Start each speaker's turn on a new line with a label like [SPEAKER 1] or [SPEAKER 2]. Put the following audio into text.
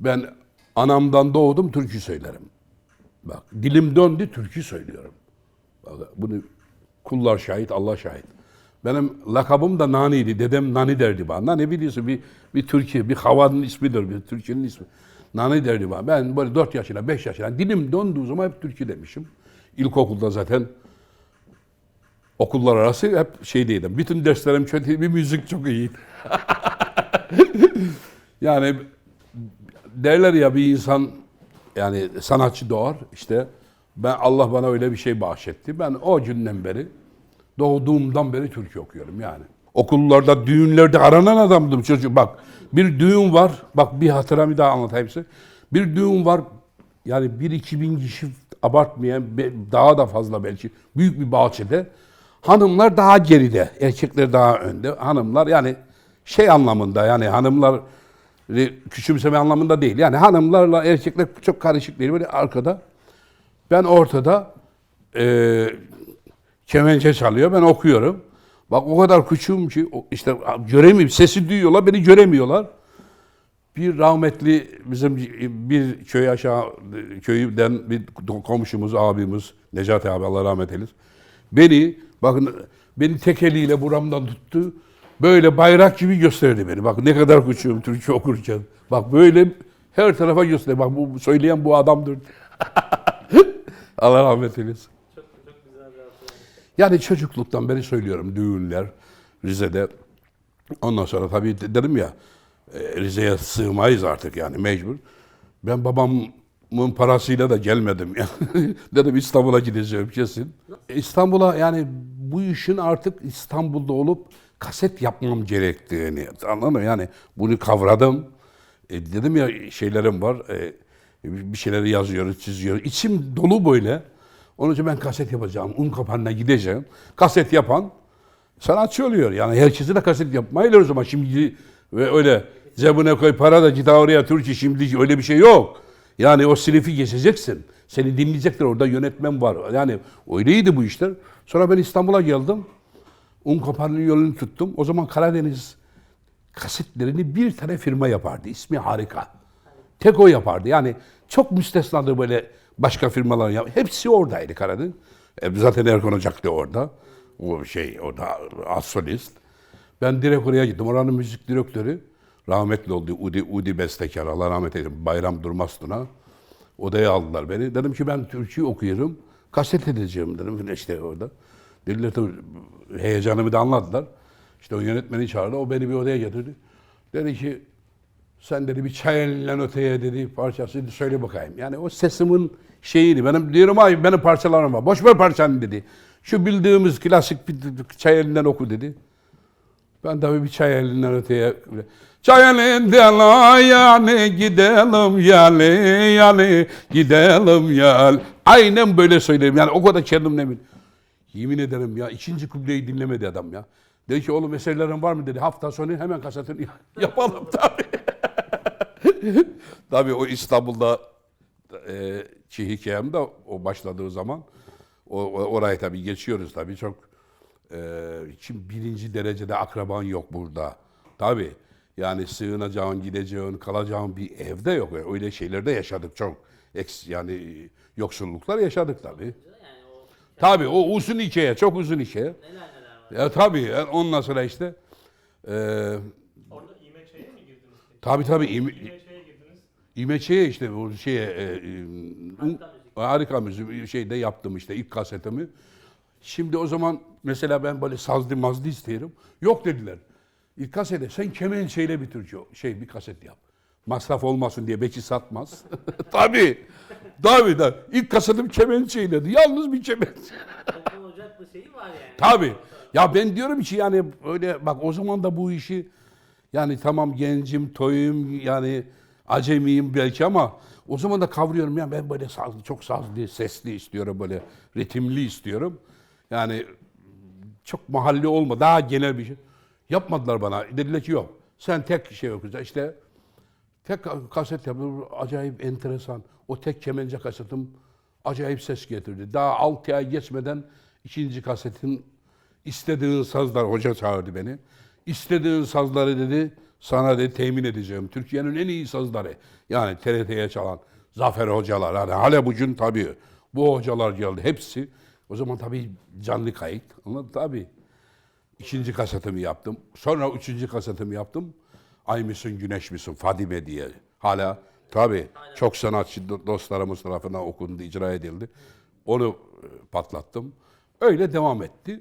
[SPEAKER 1] Ben anamdan doğdum türkü söylerim. Bak dilim döndü türkü söylüyorum. Bak, bunu kullar şahit, Allah şahit. Benim lakabım da Nani'ydi. Dedem Nani derdi bana. Nani biliyorsun bir, bir Türkiye, bir havanın ismidir, bir Türkiye'nin ismi. Nani derdi bana. Ben böyle 4 yaşına, 5 yaşına dilim döndüğü zaman hep Türkiye demişim. İlkokulda zaten okullar arası hep şeydeydim. Bütün derslerim kötü, bir müzik çok iyiydi. yani derler ya bir insan yani sanatçı doğar işte ben Allah bana öyle bir şey bahşetti. Ben o günden beri doğduğumdan beri türkü okuyorum yani. Okullarda, düğünlerde aranan adamdım çocuk. Bak bir düğün var. Bak bir hatıramı daha anlatayım size. Bir düğün var. Yani bir iki bin kişi abartmayan daha da fazla belki büyük bir bahçede. Hanımlar daha geride, erkekler daha önde. Hanımlar yani şey anlamında yani hanımlar küçümseme anlamında değil. Yani hanımlarla erkekler çok karışık değil. Böyle arkada. Ben ortada e, kemençe çalıyor. Ben okuyorum. Bak o kadar küçüğüm ki işte göremiyorum. Sesi duyuyorlar, beni göremiyorlar. Bir rahmetli bizim bir köy aşağı köyden bir komşumuz, abimiz Necati abi Allah rahmet eylesin. Beni bakın beni tek eliyle buramdan tuttu. Böyle bayrak gibi gösterdi beni. Bak ne kadar küçüğüm Türkçe okurken. Bak böyle her tarafa gösterdi. Bak bu söyleyen bu adamdır. Allah rahmet eylesin.
[SPEAKER 2] Çok çok güzel.
[SPEAKER 1] Yani çocukluktan beri söylüyorum düğünler Rize'de. Ondan sonra tabii de- dedim ya e, Rize'ye sığmayız artık yani mecbur. Ben babamın parasıyla da gelmedim yani. dedim İstanbul'a gideceğim kesin. E, İstanbul'a yani bu işin artık İstanbul'da olup kaset yapmam gerektiğini anladın mı? Yani bunu kavradım. E, dedim ya şeylerim var. e, bir şeyleri yazıyoruz, çiziyoruz. İçim dolu böyle. Onun için ben kaset yapacağım. Un kapanına gideceğim. Kaset yapan sanatçı oluyor. Yani herkesi de kaset yapmayla o zaman. Şimdi ve öyle cebine koy para da git oraya Türkçe şimdi öyle bir şey yok. Yani o silifi geçeceksin. Seni dinleyecekler orada yönetmen var. Yani öyleydi bu işler. Sonra ben İstanbul'a geldim. Un kapanının yolunu tuttum. O zaman Karadeniz kasetlerini bir tane firma yapardı. İsmi harika. Tek o yapardı. Yani çok müstesnadır böyle başka firmalar yap. Hepsi oradaydı Karadeniz. E, zaten Erkan Ocak da orada. O şey orada az solist. Ben direkt oraya gittim. Oranın müzik direktörü rahmetli oldu. Udi, Udi Bestekar. Allah rahmet eylesin. Bayram Durmaz Tuna. Odaya aldılar beni. Dedim ki ben Türkçe okuyorum. Kaset edeceğim dedim işte orada. Dediler tabii heyecanımı da anladılar. İşte o yönetmeni çağırdı. O beni bir odaya getirdi. Dedi ki sen dedi bir çay elinden öteye dedi parçası söyle bakayım. Yani o sesimin şeyini benim diyorum ay benim parçalarım var. Boş ver parçanı dedi. Şu bildiğimiz klasik bir çay elinden oku dedi. Ben tabii bir çay elinden öteye Çay elinden yani gidelim yani yani gidelim yani. Aynen böyle söyleyeyim yani o kadar kendimle emin. Yemin ederim ya ikinci kubleyi dinlemedi adam ya. Dedi ki oğlum eserlerin var mı dedi. Hafta sonu hemen kasetini yapalım tabii. tabii o İstanbul'da e, ki hikayem o başladığı zaman o, o- orayı tabii geçiyoruz tabii çok e, şimdi birinci derecede akraban yok burada. Tabii yani sığınacağın, gideceğin, kalacağın bir evde yok. Öyle şeylerde yaşadık çok. Eks, yani yoksulluklar yaşadık tabii. Tabii o uzun hikaye, çok uzun hikaye.
[SPEAKER 2] neler neler var.
[SPEAKER 1] Ya tabii yani ondan sonra işte e,
[SPEAKER 3] Orada İMÇ'ye mi girdiniz peki?
[SPEAKER 1] tabii tabii İme-
[SPEAKER 3] girdiniz.
[SPEAKER 1] İmeçe'ye işte bu şeye e, e,
[SPEAKER 2] müzik.
[SPEAKER 1] harika müzik şeyde yaptım işte ilk kasetimi. Şimdi o zaman mesela ben böyle sazlı mazlı isterim. Yok dediler. İlk kasete sen kemençeyle bir Türkçe şey bir kaset yap. Masraf olmasın diye belki satmaz. tabii. Tabii da ilk kasetim kemençeyledi. Yalnız bir kemençe.
[SPEAKER 2] Var yani.
[SPEAKER 1] Tabii. Ya ben diyorum ki yani öyle bak o zaman da bu işi yani tamam gencim, toyum yani acemiyim belki ama o zaman da kavruyorum ya ben böyle sazlı, çok sazlı, sesli istiyorum böyle ritimli istiyorum. Yani çok mahalle olma daha genel bir şey. Yapmadılar bana. Dediler ki yok. Sen tek şey okuyacaksın. İşte tek kaset yaptım. Acayip enteresan. O tek kemence kasetim acayip ses getirdi. Daha 6 ay geçmeden ikinci kasetin istediğin sazlar hoca çağırdı beni. İstediğin sazları dedi sana de temin edeceğim. Türkiye'nin en iyi sazları. Yani TRT'ye çalan Zafer hocalar. Hani hala bugün tabii bu hocalar geldi. Hepsi. O zaman tabii canlı kayıt. Anladın tabii. İkinci kasetimi yaptım. Sonra üçüncü kasetimi yaptım. Ay mısın güneş misin Fadime diye. Hala tabii çok sanatçı do- dostlarımız tarafından okundu, icra edildi. Onu e, patlattım. Öyle devam etti.